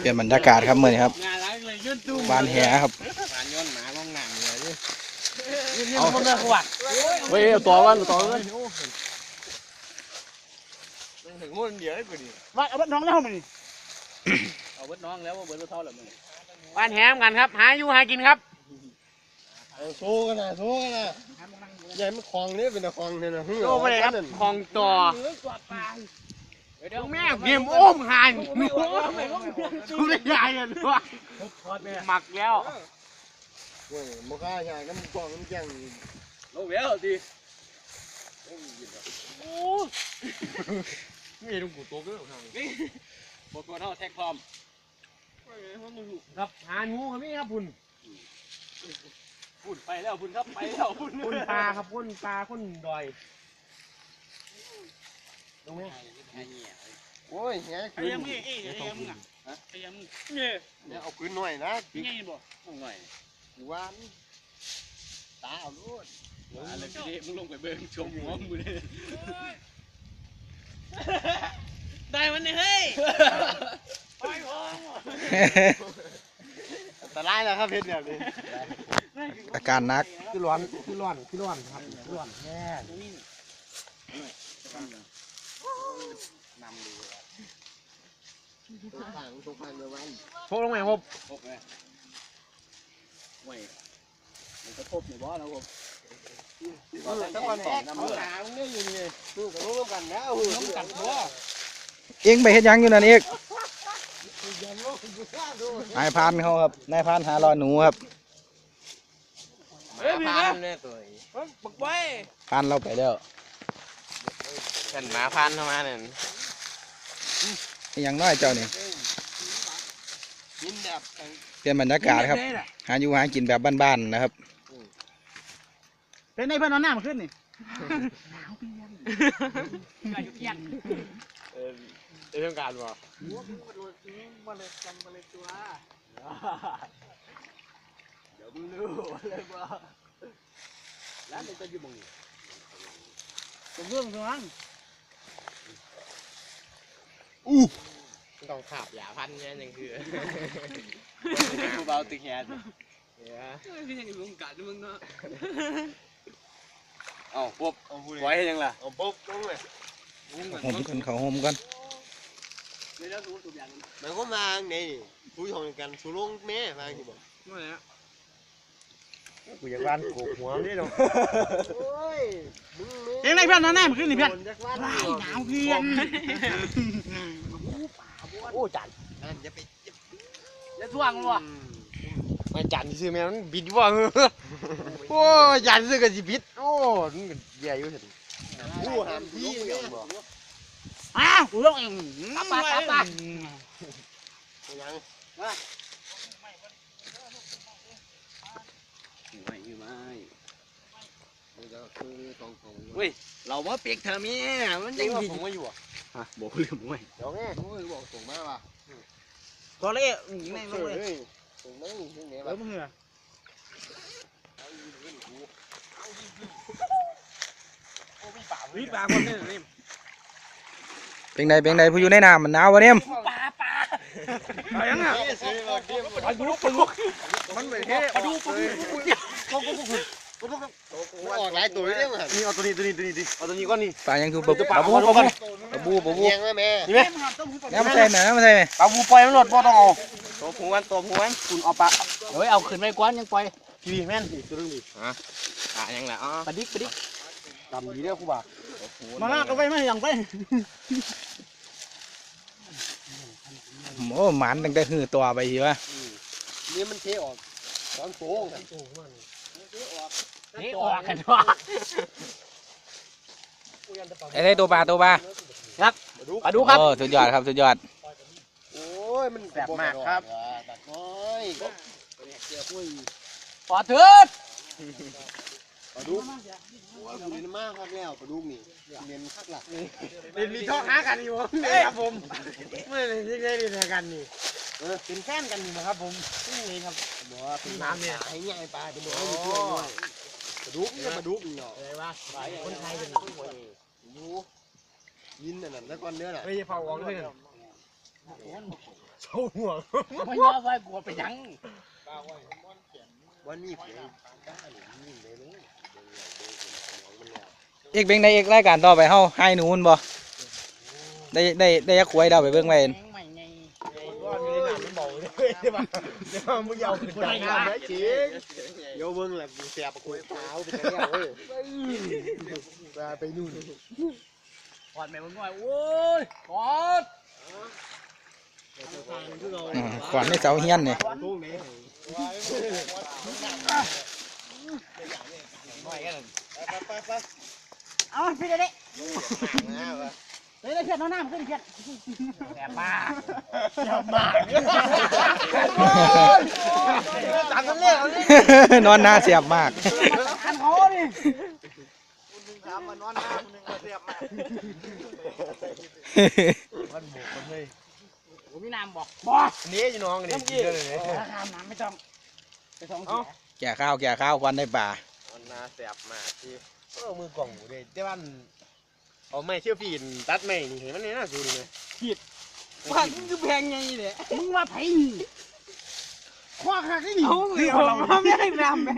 เปลี่ยนบรรยากาศครับมื่อนี้ครับงานอะไรเลยยื่นตู้บานแหครับบานย้อนหมาลงหนังเลยดิเอาคนละขวดเฮ้ยเอาต่อกันต่อกันถึงมุ่นเดียวได้กูดิว่าเอารถน้องแล้วมันนี่เอาเบิดน้องแล้วว่าเบิดเท่าแล้วมึงบ้านแฮมกันครับ หาอยู่หากินครับโซ่กันนะโซ่กันนะใหญ่มันคลองนี่เป็นตะคลองเนี่ยนะโอ้ไปเลยครับคลองต่อ แม่เกมโอ้มหานกูได้ใหญ่เลยว่ะหมักแล้วเว้ยมันก็ใหญ่น้ำกล่องน้ำแกงลงแล้วดินี่ลุงกูโตก็ทางบทคนเท่าแท็กพร้อมครับหางูครับพี่ครับพุ่นพุ่นไปแล้วพุ่นครับไปแล้วพุ่นพุ่นปลาครับพุ่นปลาพุ่นดอย โอ้ยแหงไอ้คืนยังมึงไอ้ยังมึงอะไอ้ยังมึงเนี่ยเนี่ยเอาคืนหน่อยนะไงบ่หน่อยหวานตาเอาลูกอะไรพี่มึงลงไปเบิ่งชมหัวมึงเลยได้มันเนี่ยเฮ้ยแต่ไล่แล้วครับเพชรเนี่ยนี่อาการหนักคือร้อนคือร้อนคือร้อนครับคือร้อนแน่ตกทางตกทางเดียวกันโชว์ลงไหมครับพบเลยเว้ยมันจะพบในบ่อแล้วผมถ้าวันแรกเขาหามึงได้ยินไงลูกกับลูกกันนะโอ้โหต้องกัดบ่อเองไปเฮ็ดหยังอยู่นั่นเอกนายพรานเขาครับ นายพรานหารอหนูครับเฮ้ยพี่พานะนเนี่ยตัวปักไว้พรานเราไปแล้ว กันหมาพันเข้ามาเนี่ยอหยังน้อยเจ้านี่กินแบบเปลี่ยนบรรยากาศครับ หาอยู่หากินแบบบ้านๆนะครับ เป็นในเพื่อนนอนหน้ามาขึ้นนี่เออเรื่องการวะเดี๋ยวมึงรู้เลยบ่ร้านมันจะอยู่มึง ผมเรื่องตรงนั้น ต้องขาบหยาพันเนี่ยยังคือกูเบาตึกแฮดเนี่ยพี่ยังอยู่วงการมึงเนาะเอ้าปุ๊บไว้ให้ยังล่ะเอาปุ๊บลงเลยห่มกันเขาห่มกันเดี๋ยวรู้ตัวอย่างมันก็มาไงคุยของกันสุลงแม่มาที่บอกนู่นแหละ กูอยากบ้านโขกหัวนี่ดอกโอ้ยมึงเป็นในเพื่อนนอนหน้ามาขึ้นนี่เพื่อนอยากบ้านว้ายหนาวเพื่อนโอ้จันอย่าไปจะท่วงมั้วไม่จันซื้อแม่มันบิดว่าโอ้จันซื้อกันสิบิดโอ้มึงก็แย่อยู่เห็นกูหามพี่เนี่ยบอกอ้าวกูต้องเองปะปะปะปะยัง ไม่อยู่ไม่มันจะคือตองของเว้ยเราว่าเปียกเธอมีมันจริยังงว่าดีผมมาอยู่อะฮะบอกเรื่องมวยเดี๋ยวแม่ผมบอกส่งมาว่ะตัวเล็กแม่งเอเลยอส่งมาอยู่ที่ไหนเอวะอมึงเหรอวิปากคนนี่นี่เป็นไงเป็นไงผู้อยู่ในน้ำมันหนาววะเนี่ยไปยังอะซื้อมาเก็บปลาดุกปลาดุกมันเป็นแค่ปลาดุกปลาดุก ออกหลายตัวเลยมั้งนี่เอาตัวนี้ตัวนี้ตัวนี้ดิเอาตัวนี้ก้อนนี่ปลายังคือปลาปลาบูปลาบูปลาบูปลาบูยังไหมแม่นี่ไหมน้ำใส่ไหมน้ำใส่ไหมปลาบูปล่อยมันหลดบ่ต้องเอาตัวผูวันตัวผูวันคุณเอาปลาเฮ้ยเอาขึ้นไปก้อนยังปล่อยพี่แม่นตัวนึงดิอะอะยังไงอ๋อปลาดิกปลาดิกดำดีเด้อครูบามาลากเอาไปมาอย่างไปโอ้หมันตั้งแต่หือตัวไปสิวะนี่มันเทออกตอนโป่ง นี่ออกกันว่าไอ้ได้ตัวปลาตัวปลาปลาดุกครับ โอ้สุดยอดครับสุดยอด โอ้ยมันแบบน้อยปลาเถิด ปลาดุกโอ้ยกูเรียนมากครับแล้วปลาดุกนี่เรียนคักหลักเล่นมีทอกหากันอยู่นี่ครับผมไม่ได้ที่ได้เล่นกันนี่เออเป็นแฟนกันนี่นะครับผมนี่เองครับบอกว่าเป็นน้ำเนี่ยให้ง่ายปลาเป็นน้อยอยู่ตัวน้อยปลาดุกเนี่ยปลาดุกนี่เนาะอะไรวะคนไทยเป็นยูยินนั่นน่ะแล้วก่อนเนื้อน่ะไม่ใช่เผาออกเลยเจ้าหัวไม่ยอมไว้กลัวไปยังวันนี้เพียงได้นี่เลยลูก เอกเบ่งได้เอกรายการต่อไปเฮาให้หนูนบ่ได้ได้ได้ยักขวยดาวไปเบิ่งไว้แม่งใหม่ไงว่ามีหนามมันบอกเลยใช่ป่ะเดี๋ยวมึงยาวขึ้นจากน้ำได้จริงเดี๋ยวเบิ่งแหละกูเสียบกูเท้าไปแล้วเว้ยไปนู่นกอดแม่มึงหน่อยโอ้ยกอดอืมขวานในเสา เฮียนนี่ทุ่งนี้เอาพี่เด็กนะวะเฮ้ยเขียนน้องน้ำขึ้นเขียนแอบมาตามกันเลยเอาดินอนหน้าเสียบมากอันเขาดิถามมานอนหน้ามึงนึงมาเสียบมามันบวกมันเลยผมมีน้ำบอกนี่อยู่น้องนี่กินเลยราคาน้ำไม่ต้องไปสองเอ้าแก่ข้าวแก่ข้าวควันได้ป่ามั นน่าเสียบมากที่เออมือกล่องอยู่เลยแต่ว่าเอาไม่เชี่ยวฟีนตัดไม่นี่เห็นมันนี่น่าสูดีเลยว่ามึงคือแพงไงเนี่ยมึงว่าไผ่คว้าขาที่หนีเอาเดี๋ยวเราไม่ให้รำไหม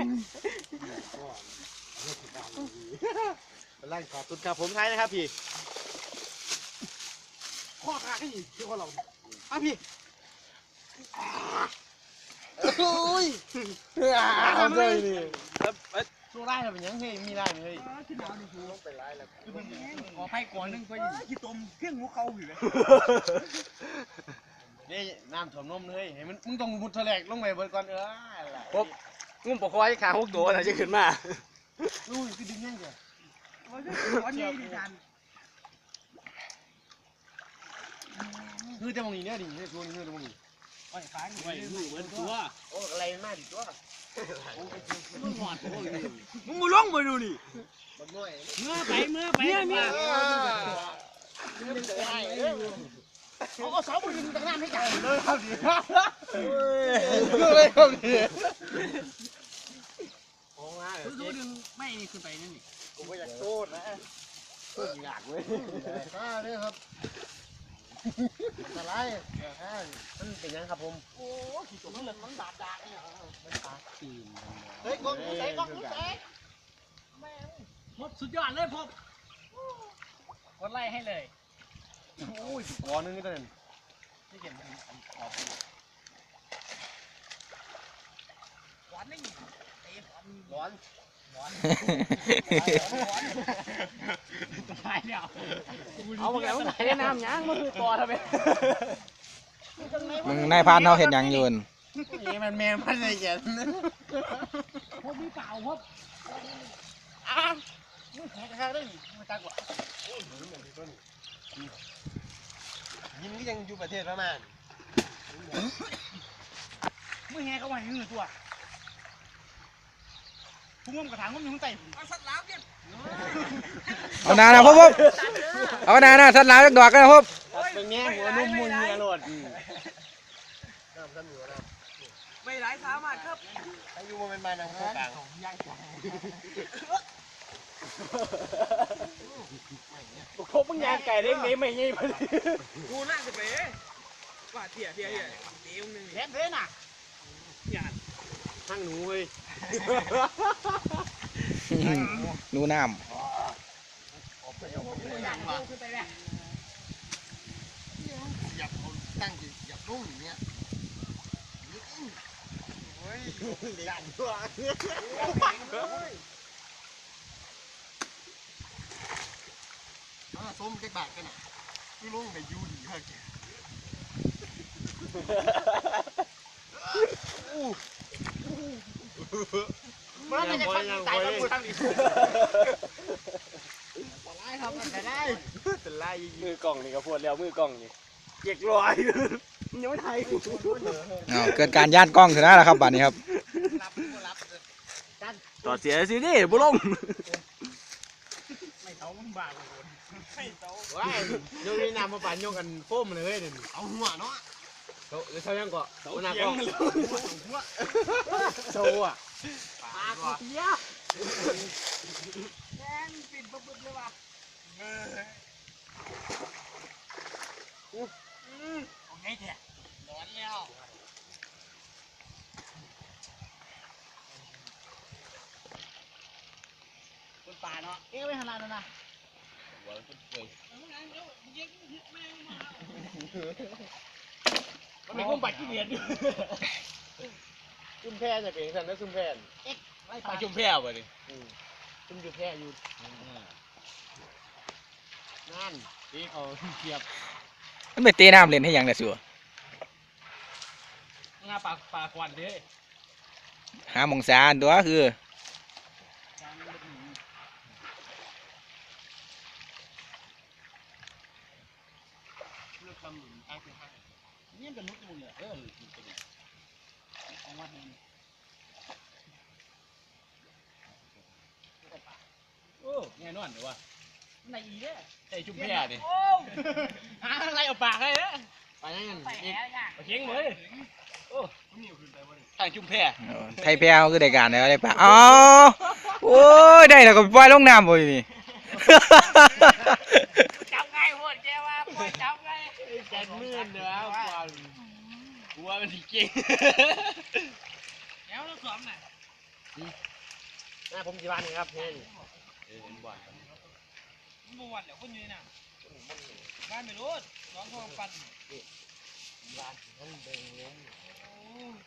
ร่างขอบคุณครับผมท้ายนะครับพี่คว้าขาที่หนีที่คนเราอะพี่โอ้ยเอาเลยนี่สู้ได้เหรอเป็นยังเฮ้ยมีได้ไหมเฮ้ยขอไพ่ก่อนนึงก็ยิงขี้ตมเครื่องหัวเขาอยู่เลยนี่น้ำถ่วมนมเลยเห็นมันมึงต้องมุดทะเลกลงไปบนก่อนเออปุ๊บงุ้มปกคอยขาหกตัวนะจะขึ้นมานู่นคือดึงยังไงวันนี้ดิฉันคือจะมองนี่เนี่ยดิเนี่ยตัวนี้เนี่ยมองนี่ไอ้ฟ้าไอ้หูเหมือนตัวโอ้อะไรมากดิตัว มึงหอดตัวมึงมาลงมาดูนี่บักน้อยเมื่อไปเมื่อไปมาเขาก็สาวบุญตะน้ำให้จ่ายเลยครับดิเลยครับดิโอ้ง่ายดูดึงไม่ขึ้นไปนั่นนี่กูไม่อยากโทษนะอยากเว้ยข้าเนี่ยครับ อะไรมันเป็นยังครับผมมันเหลือมันดาดดาเนี่ยเฮ้ยกล้องใส่กล้องใส่พบสุดยอดเลยพบกดไล่ให้เลยโอ้ยก้อนนึงนี่ตัวนึงที่เก็บมันออกหวานนี่ร้อน ตายแล้วเอามาแล้วไหนน้ำยังมันคือตัวทำไมมึงนายพรานเฮาเฮ็ดหยังอยู่นั่นนี่มันแม่มันเลยแกพวกมีเปล่าพวกยิ้มก็ยังอยู่ประเทศประมาณมึงแห่เขาไว้หื้อตัว พุ่งงมกระถางงมอยู่ข้างใต้สัตว์ล้าวเนี่ยเอาหนานะพบพบเอาหนานะสัตว์ลาวจักดอกกันนะพบเป็นแง่หัวนุ่มมุนเมียโหลดไม่หลายสามารถครับอายุมันเป็นมานังโคกลางพบมึงยางไก่เด้งนี้ไม่ยี่มันกูนั่งจะไปว่าเถี่ยเถี่ยเถี่ยเตี้ยงนึงแค่เท่น่ะ ทั้งหนูเว้ยหนูน้ตั้งจิหยับนุ่มอย่างเงี้ยเฮ้ยหลังตัวอ่าส้มเจ๊กบาทกันอะพี่ลุงไปยูดีค่ะแก มันจะทำตายแล้วกูทำอีกได้ครับแต่ได้แต่ไล่ยิงมือกล่องนี่ก็พวดแล้วมือกล่องนี่เจ็กลอยยังไม่ไทยำเอาเกิดการย่านกล้องขึ้นแล้วล่ะครับบัดนี้ครับต่อเสียสิดิบุลงไม่เท่ามึงบ้าเลยไม่เท่าว้ายยกนี่นำมาปั่นยกกันโฟมเลยเว้ยเดี๋ยวนี้เอาหัวเนาะเท่าเท่ายังก็เท่าหน้ากล้องโชว์อะ ปากเตี้ยแมงปิดปุ๊บปุ๊บเลยว่ะโอเคแท้ร้อนแล้วคนป่าเนาะเอ๊ะไม่ขนาดนั้นนะมันมีคนป่าขี้เกียจอยู่ ซุ่มแพร่จะเป็นสันนะซุ่มแพร่ไล่ป่าปลาจุ่มแพร่ไปดิจุ่มอยู่แค่อยู่นั่นนี่เขาเทียบมันไปเตะน้ำเล่นให้หยังน่ะสัวงาปลาปลาควันเด้หาหมองสาอันตัวคือนี่เป็นมุกมุนเลยเออ ของวัดนี่โอ้แน่นอนเดี๋ยวว่าไหนอีกเนี่ยไอ้จุ่มแพร่ดิหาอะไรเอาปากเลยเด้อไปนั่นไปเข่งเลยโอ้ทางจุ่มแพร่เออไทยแพ้วคือได้การแล้วได้ปะอ๋อโอ้ยได้แล้วก็ปล่อยลงน้ำบ่อยู่นี่จับไงโหดแกว่าปล่อยจับไงแกนมื่นเด้อควา กูว่ามันสิเก่งแล้วเราสวมน่ะหน้าผมจีบานนี่ครับเฮ้ยเออบ่อนมันบ่วันแล้วคนอยู่น่ะบ้านไม่รู้น้องเขาปั่น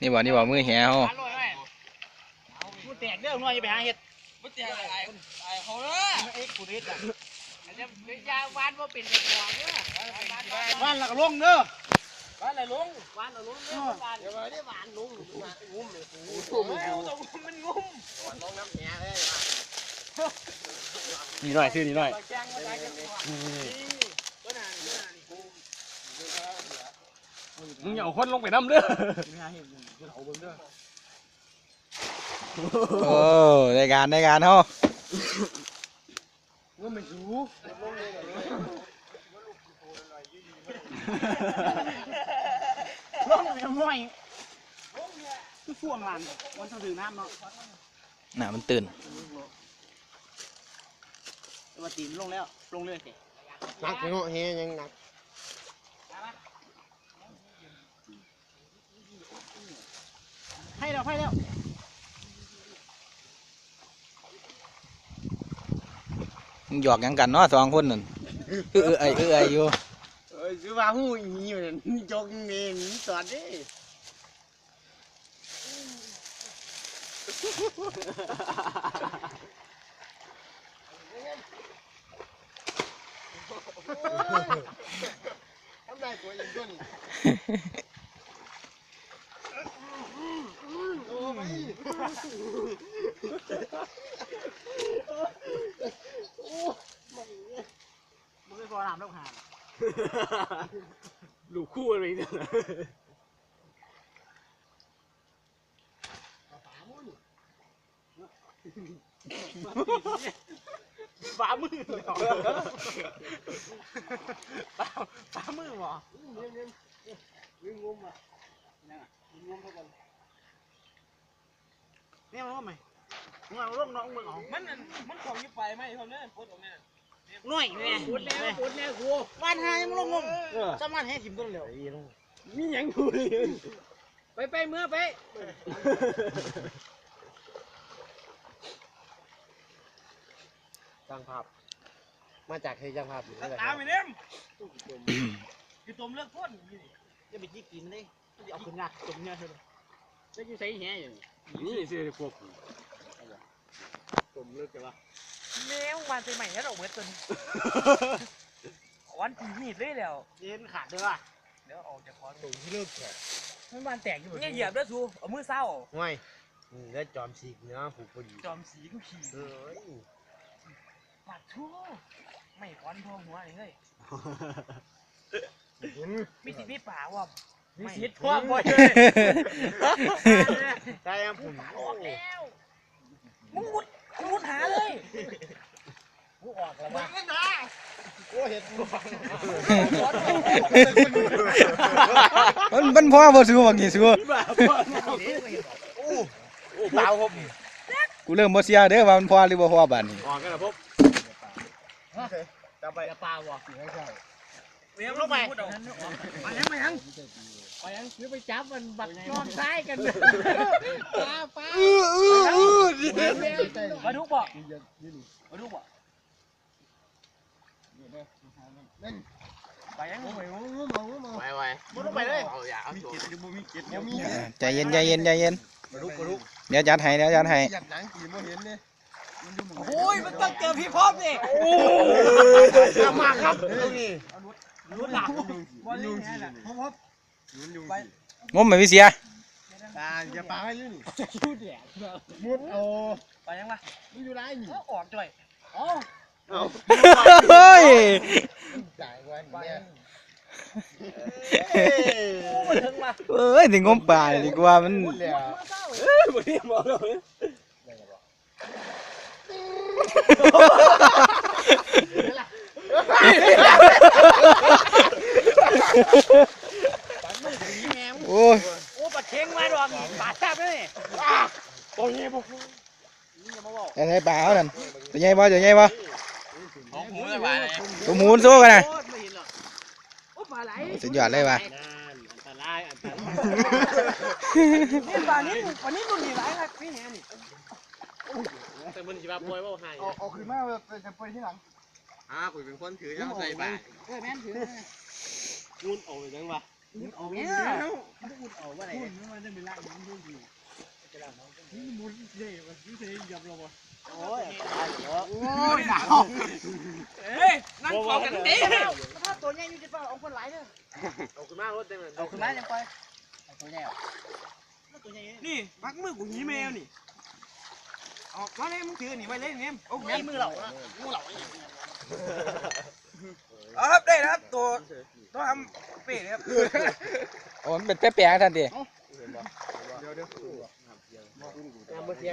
นี่บ่นี่บ่มือแหวอร่อยไหมกูแตกเด้อหน่อยไปหาเห็ดบ่เตียไอ้ไอ้เขาเด้อเอ็กซ์กูเด็ดอะอันนี้เป็นยาบ้านบ่เป็นเด็กหัวเด้อบ้านบ้านบ้านหลักลงเด้อ บ้านอะไรลุงบ้านหลักลงเด้อบ้านเดี๋ยวมาได้บ้านลงงุ้มเลยกูโอ้ยต้องมันงุ้มลงน้ำแหน่เลยนี่หน่อยซื้อนี่หน่อยแจ้งมาได้กันตัวมึงอย่าเอาคนลงไปน้ำเด้อโอ้ได้การได้การเฮาว่ามันหิ วลงไปม่อยคือฟ่วงลานวันเท่าถึงน้ำเนาะน่ะมันตื่นแต่ว่าตีนลงแล้ว ลงเลยสิหนักเนาะเฮยังหนักให้แล้วให้แล้วมึงหยอกหยังกันเนาะสองคนนั่นเออเออไอเออไออยู่ เอ้ยคือว่าหูอีนี่มันจกเมนสอด ดิทำได้ตัวเองด้วยนี่มึงไปพอน้ำแล้วหาลูกคู่อะไรเนี่ยฝ่ามือเลยฝ่าฝ่ามือหรอวิ่งงมอะเนี่ยมันว่าไหมมึงเอาลงน้องมึงเอามันมันของยี่ไปไหมคนนี้ปวดตรงนี้ หน่อยแม่ปวดแล้วปวดแล้วกูบ้านหายังลงงมสามารถให้ถิ่มต้นเร็วมีหยังดูเลยไปไปเมื่อไปจ้างภาพ มาจากเฮจ้างภาพอยู่นั่นแหละคตารัมบไปเนี่ยคือต้มเลือกพ่นจะไปจี้กินเลยจะเอาขึ้นงักจมเนี่ยเถอะจะอยู่ใส่แห่อยู่นี่สิพวกผมเลิกกันละ แม่งวันใส่ใหม่แล้วดอกเมื่อต้นวันตีหีดเลยแล้วเย็นขาดเด้อเดี๋ยวออกจากคอนผมที่เลิกแขกมันบานแตกอยู่เนี่ยเหยียบด้วยซูเอามือเศร้าห่วยนี่แล้วจอมสีกเนื้อผูกพอดีจอมสีกูขี่เอ้ยปัดชั่วไม่คอนพอหัวเลยเฮ้ยเห็นมีสิทธิ์มีป่าว่ะมีไม่สิทธิ์พ่อบ่อยใช่ครับผมออกแล้วมึงมุด มึงมุดหาเลยกูออกแล้วมึบ้างก็นะโอ้เห็ดมันมันพ่อบ่ซื้อบักนี่ซื้อเปล่าผมกูเริ่มบ่เสียเด้อว่ามันพ่อหรือบ่พ่อบัดนี้ออกกันนะพบจับไปจะปลาวะไม่ใช่ เลี้ยงลงไปไปยังไปยังไปยังหรือไปจับมันบักย้อนซ้ายกันป้าป้าอื้ออื้ออื้อดิมาดูบ่มาดูบ่ไปยังมองมองมองมองไปไปมุดลงไปเลยเอาอย่าเอาตัวยังมีอ่าใจเย็นใจเย็นใจเย็นปลุกปลุกเดี๋ยวจัดให้เดี๋ยวจัดให้หยัดหนังกี่โมเห็นเนี่ยโอ้ยมันต้องเจอพี่พร้อมดิเอามาครับนี่ รู้หลักบอลลี่นี่แหละงมไม่มีเสียตาอย่าปาให้เลยนี่พูดแดกมุดเอไปยังวะมันอยู่ไรนี่ออกจ่อยอ๋อเฮ้ยจ่ายวันเนี่ยมาถึงมาเอ้ยถึงงมป่าดีกว่ามันมุดแล้วบ่ได้บอกเลย โอ้ยโอ้ปะเชงมาดอกปาดแทบเลยจะใช้ป่าเขานั่นจะใหญ่บ่จะใหญ่บ่ของหูเลยไปเลยตัวหมูนสู้กันนะโอ้ไม่เห็นหรอกโอ้ปลาไหลสุดยอดเลยว่ะอันตรายอันตรายนี่ปลานี้ปลานี้รุ่นนี้หลายครับพี่แหนี่แต่มันจะมาปล่อยว่าหายเอาเอาขึ้นมาจะไปที่หลัง อ่าคุยเป็นคนถือยังใส่ไปเออแม่นถือมุนเอาไปจังวะเอาเนี่ยเอาว่าอะไรมุนมันจะเป็นไรมันดูดีมุนเย่มันยืดเส้นยับลงวะโอ้ยตายแล้วโอ้ยหนาวเฮ้ยนั่งกอดกันดิถ้าตัวใหญ่อยู่จะเปล่าเอาคนหลายเด้อเอาขึ้นมารถเต็มเลยเอาขึ้นมาจังไปตัวใหญ่ตัวใหญ่นี่มักมือกูหีแมวนี่ ออกมาเลยมึงถือนี่ไว้เลยเนี่ยโอ้แม่มือเรามือเราเอาครับได้ครับตัวต้องทำเป๊ะครับโอ้มันเป็นแป๊ะๆทันทีเดี๋ยวเดี๋ยวน้ำมันเสีย